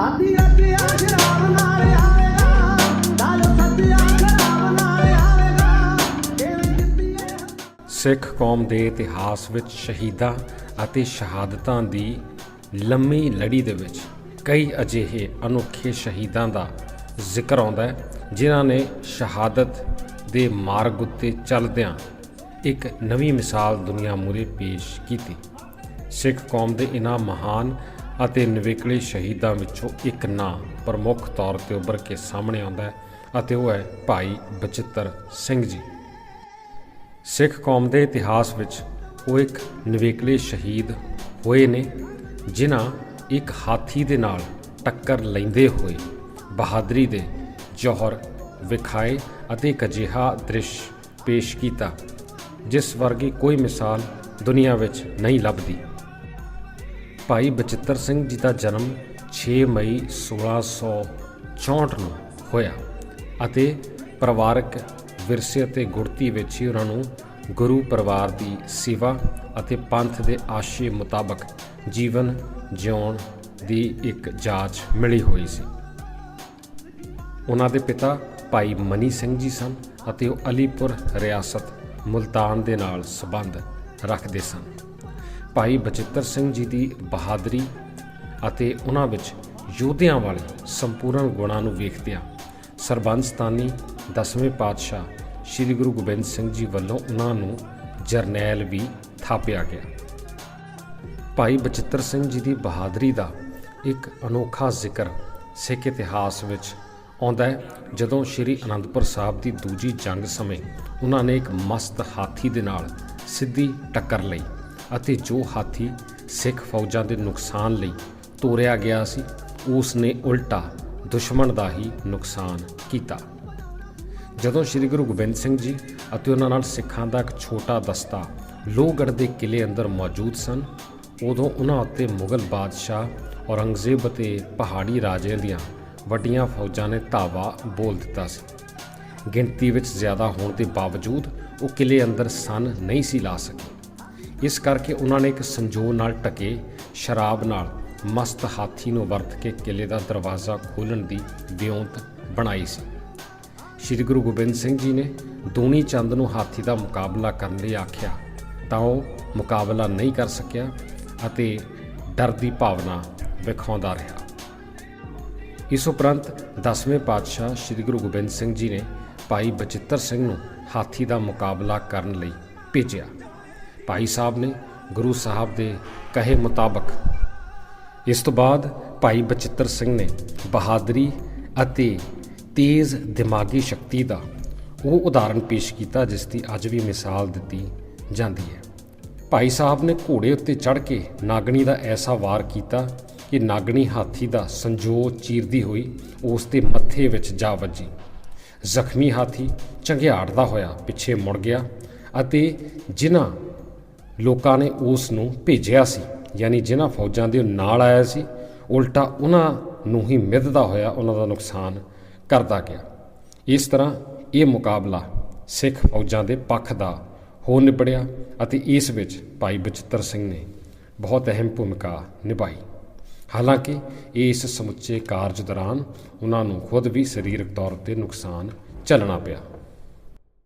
ਹਾਥੀ ਰੱਜਿਆ ਸ਼ਰਾਬ ਨਾਲ ਆਵੇਗਾ ਨਾਲ ਸੱਜਿਆ ਸ਼ਰਾਬ ਨਾਲ ਆਵੇਗਾ ਕਿਵੇਂ ਜਿੱਤੀਏ ਸਿੱਖ ਕੌਮ ਦੇ ਇਤਿਹਾਸ ਵਿੱਚ ਸ਼ਹੀਦਾਂ ਅਤੇ ਸ਼ਹਾਦਤਾਂ ਦੀ ਲੰਮੀ ਲੜੀ ਦੇ ਵਿੱਚ ਕਈ ਅਜਿਹੇ ਅਨੋਖੇ ਸ਼ਹੀਦਾਂ ਦਾ ਜ਼ਿਕਰ ਆਉਂਦਾ ਹੈ, ਜਿਨ੍ਹਾਂ ਨੇ ਸ਼ਹਾਦਤ ਦੇ ਮਾਰਗ ਉੱਤੇ ਚੱਲਦਿਆਂ ਇੱਕ ਨਵੀਂ ਮਿਸਾਲ ਦੁਨੀਆ ਮੂਹਰੇ ਪੇਸ਼ ਕੀਤੀ। ਸਿੱਖ ਕੌਮ ਦੇ ਇਨ੍ਹਾਂ ਮਹਾਨ ਅਤੇ ਨਿਵੇਕਲੇ ਸ਼ਹੀਦਾਂ ਵਿੱਚੋਂ ਇੱਕ ਨਾਂ ਪ੍ਰਮੁੱਖ ਤੌਰ ਤੇ ਉੱਭਰ ਕੇ ਸਾਹਮਣੇ ਆਉਂਦਾ ਹੈ ਅਤੇ ਉਹ ਹੈ ਭਾਈ ਬਚਿੱਤਰ ਸਿੰਘ ਜੀ। ਸਿੱਖ ਕੌਮ ਦੇ ਇਤਿਹਾਸ ਵਿੱਚ ਉਹ ਇੱਕ ਨਿਵੇਕਲੇ ਸ਼ਹੀਦ ਹੋਏ ਨੇ, ਜਿਨ੍ਹਾਂ ਇੱਕ ਹਾਥੀ ਦੇ ਨਾਲ ਟੱਕਰ ਲੈਂਦੇ ਹੋਏ ਬਹਾਦਰੀ ਦੇ ਜੌਹਰ, ਵਿਖਾਏ ਅਤੇ ਇੱਕ ਅਜਿਹਾ ਦ੍ਰਿਸ਼ ਪੇਸ਼ ਕੀਤਾ, ਜਿਸ ਵਰਗੀ ਕੋਈ ਮਿਸਾਲ ਦੁਨੀਆ ਵਿੱਚ ਨਹੀਂ ਲੱਭਦੀ। ਭਾਈ ਬਚਿੱਤਰ ਸਿੰਘ ਜੀ ਦਾ ਜਨਮ 6 ਮਈ 1664 ਨੂੰ ਹੋਇਆ ਅਤੇ ਪਰਿਵਾਰਕ ਵਿਰਸੇ ਅਤੇ ਗੁੜਤੀ ਵਿੱਚ ਹੀ ਉਹਨਾਂ ਨੂੰ ਗੁਰੂ ਪਰਿਵਾਰ ਦੀ ਸੇਵਾ ਅਤੇ ਪੰਥ ਦੇ ਆਸ਼ੇ ਮੁਤਾਬਕ ਜੀਵਨ ਜਿਉਣ ਦੀ ਇੱਕ ਜਾਂਚ ਮਿਲੀ ਹੋਈ ਸੀ। ਉਹਨਾਂ ਦੇ ਪਿਤਾ ਭਾਈ ਮਨੀ ਸਿੰਘ ਜੀ ਸਨ ਅਤੇ ਉਹ ਅਲੀਪੁਰ ਰਿਆਸਤ ਮੁਲਤਾਨ ਦੇ ਨਾਲ ਸੰਬੰਧ ਰੱਖਦੇ ਸਨ। ਭਾਈ ਬਚਿੱਤਰ ਸਿੰਘ ਜੀ ਦੀ ਬਹਾਦਰੀ ਅਤੇ ਉਹਨਾਂ ਵਿੱਚ ਯੋਧਿਆਂ ਵਾਲੇ ਸੰਪੂਰਨ ਗੁਣਾਂ ਨੂੰ ਵੇਖਦਿਆਂ ਸਰਬੰਸਤਾਨੀ ਦਸਵੇਂ ਪਾਤਸ਼ਾਹ ਸ੍ਰੀ ਗੁਰੂ ਗੋਬਿੰਦ ਸਿੰਘ ਜੀ ਵੱਲੋਂ ਉਹਨਾਂ ਨੂੰ ਜਰਨੈਲ ਵੀ ਥਾਪਿਆ ਗਿਆ। ਭਾਈ ਬਚਿੱਤਰ ਸਿੰਘ ਜੀ ਦੀ ਬਹਾਦਰੀ ਦਾ ਇੱਕ ਅਨੋਖਾ ਜ਼ਿਕਰ ਸਿੱਖ ਇਤਿਹਾਸ ਵਿੱਚ ਆਉਂਦਾ ਹੈ। ਜਦੋਂ ਸ੍ਰੀ ਅਨੰਦਪੁਰ ਸਾਹਿਬ ਦੀ ਦੂਜੀ ਜੰਗ ਸਮੇਂ ਉਹਨਾਂ ਨੇ ਇੱਕ ਮਸਤ ਹਾਥੀ ਦੇ ਨਾਲ ਸਿੱਧੀ ਟੱਕਰ ਲਈ। ਅਤੇ ਜੋ ਹਾਥੀ ਸਿੱਖ ਫੌਜਾਂ ਦੇ ਨੁਕਸਾਨ ਲਈ ਤੋਰਿਆ ਗਿਆ ਸੀ ਉਸ ਨੇ ਉਲਟਾ ਦੁਸ਼ਮਣ ਦਾ ਹੀ ਨੁਕਸਾਨ ਕੀਤਾ। ਜਦੋਂ ਸ੍ਰੀ ਗੁਰੂ ਗੋਬਿੰਦ ਸਿੰਘ ਜੀ ਅਤੇ ਉਹਨਾਂ ਨਾਲ ਸਿੱਖਾਂ ਦਾ ਇੱਕ ਛੋਟਾ ਦਸਤਾ ਲੋਹਗੜ੍ਹ ਦੇ ਕਿਲੇ ਅੰਦਰ ਮੌਜੂਦ ਸਨ, ਉਦੋਂ ਉਹਨਾਂ ਉੱਤੇ ਮੁਗਲ ਬਾਦਸ਼ਾਹ ਔਰੰਗਜ਼ੇਬ ਅਤੇ ਪਹਾੜੀ ਰਾਜਿਆਂ ਦੀਆਂ ਵੱਡੀਆਂ ਫੌਜਾਂ ਨੇ ਧਾਵਾ ਬੋਲ ਦਿੱਤਾ ਸੀ। ਗਿਣਤੀ ਵਿੱਚ ਜ਼ਿਆਦਾ ਹੋਣ ਦੇ ਬਾਵਜੂਦ ਉਹ ਕਿਲੇ ਅੰਦਰ ਸੰਨ ਨਹੀਂ ਸੀ ਲਾ ਸਕੇ। ਇਸ ਕਰਕੇ ਉਹਨਾਂ ਨੇ ਇੱਕ ਸੰਜੋ ਨਾਲ ਟਕੇ ਸ਼ਰਾਬ ਨਾਲ ਮਸਤ ਹਾਥੀ ਨੂੰ ਵਰਤ ਕੇ ਕਿਲੇ ਦਾ ਦਰਵਾਜ਼ਾ ਖੋਲ੍ਹਣ ਦੀ ਵਿਉਂਤ ਬਣਾਈ ਸੀ। ਸ਼੍ਰੀ ਗੁਰੂ ਗੋਬਿੰਦ ਸਿੰਘ ਜੀ ਨੇ ਦੂਣੀ ਚੰਦ ਨੂੰ ਹਾਥੀ ਦਾ ਮੁਕਾਬਲਾ ਕਰਨ ਲਈ ਆਖਿਆ, ਤਾਂ ਉਹ ਮੁਕਾਬਲਾ ਨਹੀਂ ਕਰ ਸਕਿਆ ਅਤੇ ਡਰ ਦੀ ਭਾਵਨਾ ਵਿਖਾਉਂਦਾ ਰਿਹਾ। ਇਸ ਉਪਰੰਤ 10ਵੇਂ ਪਾਤਸ਼ਾਹ ਸ੍ਰੀ ਗੁਰੂ ਗੋਬਿੰਦ ਸਿੰਘ ਜੀ ਨੇ ਭਾਈ ਬਚਿੱਤਰ ਸਿੰਘ ਨੂੰ ਹਾਥੀ ਦਾ ਮੁਕਾਬਲਾ ਕਰਨ ਲਈ ਭੇਜਿਆ। ਭਾਈ ਸਾਹਿਬ ਨੇ ਗੁਰੂ ਸਾਹਿਬ ਦੇ ਕਹੇ ਮੁਤਾਬਕ ਇਸ ਤੋਂ ਬਾਅਦ ਭਾਈ ਬਚਿੱਤਰ ਸਿੰਘ ਨੇ ਬਹਾਦਰੀ ਅਤੇ ਤੇਜ਼ ਦਿਮਾਗੀ ਸ਼ਕਤੀ ਦਾ ਉਹ ਉਦਾਹਰਣ ਪੇਸ਼ ਕੀਤਾ, ਜਿਸ ਦੀ ਅੱਜ ਵੀ ਮਿਸਾਲ ਦਿੱਤੀ ਜਾਂਦੀ ਹੈ। ਭਾਈ ਸਾਹਿਬ ਨੇ ਘੋੜੇ ਉੱਤੇ ਚੜ੍ਹ ਕੇ ਨਾਗਣੀ ਦਾ ਐਸਾ ਵਾਰ ਕੀਤਾ ਕਿ ਨਾਗਣੀ ਹਾਥੀ ਦਾ ਸੰਜੋ ਚੀਰਦੀ ਹੋਈ ਉਸ ਦੇ ਮੱਥੇ ਵਿੱਚ ਜਾ ਵੱਜੀ। ਜ਼ਖਮੀ ਹਾਥੀ ਝੰਗਿਆੜਦਾ ਹੋਇਆ ਪਿੱਛੇ ਮੁੜ ਗਿਆ ਅਤੇ ਜਿਨ੍ਹਾਂ ਲੋਕਾਂ ਨੇ ਉਸ ਨੂੰ ਭੇਜਿਆ ਸੀ, ਯਾਨੀ ਜਿਨ੍ਹਾਂ ਫੌਜਾਂ ਦੇ ਨਾਲ ਆਇਆ ਸੀ, ਉਲਟਾ ਉਹਨਾਂ ਨੂੰ ਹੀ ਮਿੱਧਦਾ ਹੋਇਆ ਉਹਨਾਂ ਦਾ ਨੁਕਸਾਨ ਕਰਦਾ ਗਿਆ। ਇਸ ਤਰ੍ਹਾਂ ਇਹ ਮੁਕਾਬਲਾ ਸਿੱਖ ਫੌਜਾਂ ਦੇ ਪੱਖ ਦਾ ਹੋ ਨਿਪੜਿਆ ਅਤੇ ਇਸ ਵਿੱਚ ਭਾਈ ਬਚਿੱਤਰ ਸਿੰਘ ਨੇ ਬਹੁਤ ਅਹਿਮ ਭੂਮਿਕਾ ਨਿਭਾਈ। ਹਾਲਾਂਕਿ ਇਸ ਸਮੁੱਚੇ ਕਾਰਜ ਦੌਰਾਨ ਉਹਨਾਂ ਨੂੰ ਖੁਦ ਵੀ ਸਰੀਰਕ ਤੌਰ ਤੇ ਨੁਕਸਾਨ ਝੱਲਣਾ ਪਿਆ।